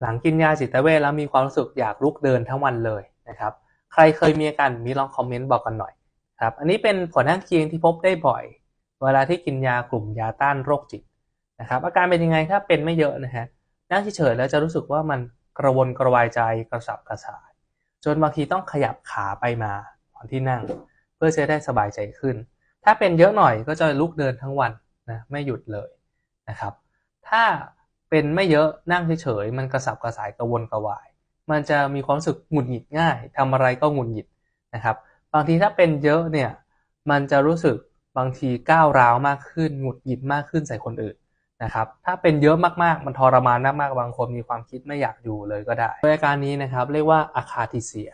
หลังกินยาจิตเวชแล้วมีความรู้สึกอยากลุกเดินทั้งวันเลยนะครับ ใครเคยมีอาการมีลองคอมเมนต์บอกกันหน่อยครับ อันนี้เป็นผลข้างเคียงที่พบได้บ่อย เวลาที่กินยากลุ่มยาต้านโรคจิตนะครับ อาการเป็นยังไงถ้าเป็นไม่เยอะนะฮะนั่งเฉยๆแล้วจะรู้สึกว่ามันกระวนกระวายใจกระสับกระส่าย จนบางทีต้องขยับขาไปมาตอนที่นั่ง เพื่อจะได้สบายใจขึ้น ถ้าเป็นเยอะหน่อยก็จะลุกเดินทั้งวันนะไม่หยุดเลยนะครับ ถ้า เป็นไม่เยอะนั่งเฉยๆมันกระสับกระส่ายกระวนกระวาย มันจะมีความรู้สึกหงุดหงิดง่ายทำอะไรก็หงุดหงิดนะครับ บางทีถ้าเป็นเยอะเนี่ยมันจะรู้สึกบางทีก้าวร้าวมากขึ้นหงุดหงิดมากขึ้นใส่คนอื่นนะครับ ถ้าเป็นเยอะมากๆ มันทรมานมากๆ บางคนมีความคิดไม่อยากอยู่เลยก็ได้โดยอาการนี้นะครับ เรียกว่าอะคาติเซีย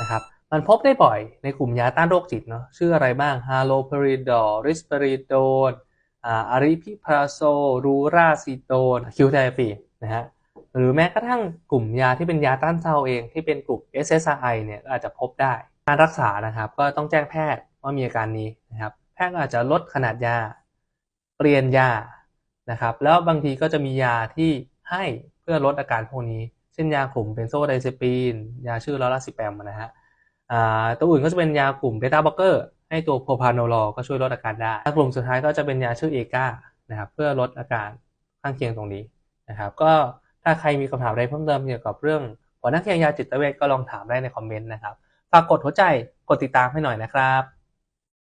นะครับ มันพบได้บ่อยในกลุ่มยาต้านโรคจิตเนาะ ชื่ออะไรบ้างฮาโลเพริดอริสเปริโดน อาริพิพาโซ รูราซิโตนคิวเทอราปีนะฮะหรือแม้กระทั่งกลุ่มยาที่เป็นยาต้านเศร้าเองที่เป็นกลุ่ม SSRI เนี่ยอาจจะพบได้ การรักษานะครับก็ต้องแจ้งแพทย์ว่ามีอาการนี้นะครับแพทย์อาจจะลดขนาดยา เปลี่ยนยานะครับแล้วบางทีก็จะมียาที่ให้เพื่อลดอาการพวกนี้ เช่นยากลุ่มเบนโซไดเซปีน ยาชื่อลอราซิแปมนะฮะตัวอื่นก็จะเป็นยากลุ่มเบต้าบล็อกเกอร์ ให้ตัวโพพานอลก็ช่วยลดอาการได้กลุ่มสุดท้ายก็จะเป็นยาชื่อเอกานะครับเพื่อลดอาการข้างเคียงตรงนี้นะครับ ก็ถ้าใครมีคำถามอะไรเพิ่มเติมเกี่ยวกับเรื่องผลข้าเคียงยาจิตเวชก็ลองถามได้ในคอมเมนต์นะครับ ฝากกดหัวใจ กดติดตามให้หน่อยนะครับ